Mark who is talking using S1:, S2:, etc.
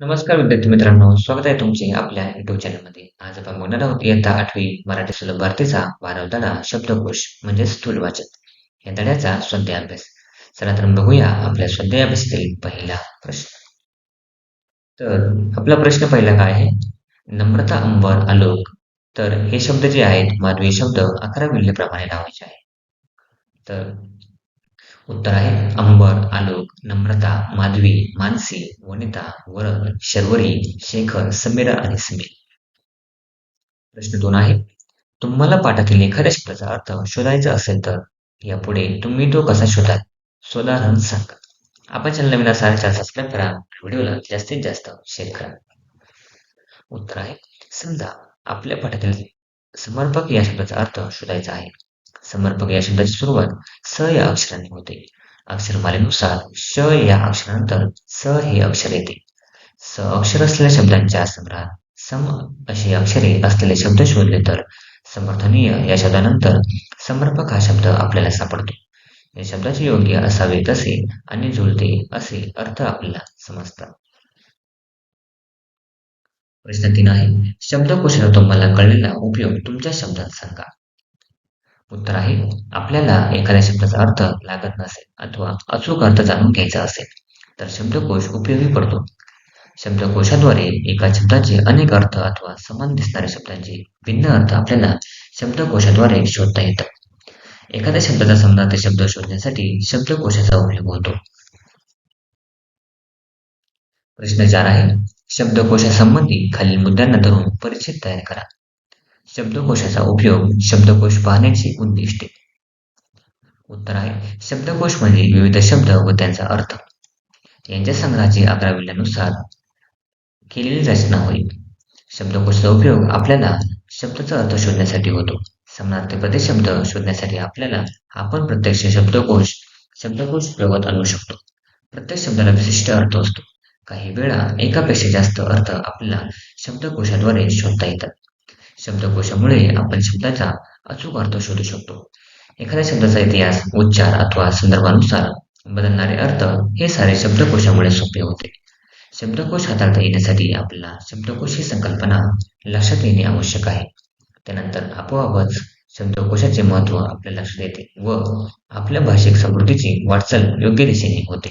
S1: नमस्कार विद्यार्थी मित्रांनो स्वागत आहे तुमचे आपल्या युट्यूब चॅनलमध्ये आज आपण बघणार आहोत इयत्ता आठवी मराठी सुलभ भारतीचा बारावा धडा शब्दकोश म्हणजे स्थूल वाचन या धड्याचा स्वाध्याय अभ्यास. चला तर बघूया आपल्या स्वाध्याय अभ्यासातील पहिला प्रश्न. तर आपला प्रश्न पहिला काय आहे? नम्रता अंबर आलोक. तर हे शब्द जे आहेत माधवी शब्द अकरा विल्लेप्रमाणे लावायचे आहे. तर उत्तर आहे अंबर आलोक नम्रता माधवी मानसी वनिता वरण शर्वरी शेखर समीरा आणि समीर. प्रश्न दोन आहे. तुम्हाला पाठातील एखाद्या शब्दाचा अर्थ शोधायचा असेल तर यापुढे तुम्ही तो कसा शोधाल? सोदाहरण सांगा. आपण चॅनल नवीन असाल चॅनल सबस्क्राईब करा व्हिडिओला जास्तीत जास्त शेअर करा. उत्तर आहे समजा आपल्या पाठातील समर्पक या शब्दाचा अर्थ शोधायचा आहे. समर्पक या शब्दाची सुरुवात स या अक्षराने होते. अक्षरमालेनुसार श या अक्षरानंतर स हे अक्षर येते. स अक्षर असलेल्या शब्दांच्या संग्रहात सम अशी अक्षरे असलेले शब्द शोधले तर समर्थनीय या शब्दानंतर समर्पक हा शब्द आपल्याला सापडतो. या शब्दाचे योग्य असावे तसे आणि जुळते असे अर्थ आपल्याला समजतात. प्रश्न तीन आहे. शब्दकोशाचा तुम्हाला कळलेला उपयोग तुमच्या शब्दात सांगा. उत्तर आहे आपल्याला एखाद्या शब्दाचा अर्थ लागत नसेल अथवा अचूक अर्थ जाणून घ्यायचा असेल तर शब्दकोश उपयोगी पडतो. शब्दकोशाद्वारे एका शब्दाचे अनेक अर्थ अथवा समान दिसणाऱ्या शब्दांचे भिन्न अर्थ आपल्याला शब्दकोशाद्वारे शोधता येतात. एखाद्या शब्दाचा समानार्थी शब्द शोधण्यासाठी शब्दकोशाचा उपयोग होतो. प्रश्न चार आहे शब्दकोशासंबंधी खालील मुद्द्यांना धरून परिचित तयार करा. शब्दकोशाचा उपयोग शब्दकोश पाहण्याची उद्दिष्टे. उत्तर आहे शब्दकोश म्हणजे विविध शब्द व त्यांचा अर्थ. यांच्या संग्रहाची अकराविल्यानुसार केलेली रचना होईल शब्दकोशाचा उपयोग आपल्याला शब्दाचा अर्थ शोधण्यासाठी होतो. समानार्थी प्रति शब्द शोधण्यासाठी आपल्याला आपण प्रत्यक्ष शब्दकोश शब्दकोश प्रयोगात आणू शकतो. प्रत्येक शब्दाला विशिष्ट अर्थ असतो. काही वेळा एकापेक्षा जास्त अर्थ आपल्याला शब्दकोशाद्वारे शोधता येतात. शब्दकोशामुळे आपण शब्दाचा अचूक अर्थ शोधू शकतो. एखाद्या शब्दाचा इतिहास उच्चार अथवा संदर्भानुसार बदलणारे अर्थ हे सारे शब्दकोशामुळे सोपे होते. शब्दकोश हाताळता येण्यासाठी आपल्याला शब्दकोश ही संकल्पना लक्षात येणे आवश्यक आहे. त्यानंतर आपोआपच शब्दकोशाचे महत्त्व आपल्या लक्षात येते व आपल्या भाषिक समृद्धीची वाटचाल योग्य दिशेने होते.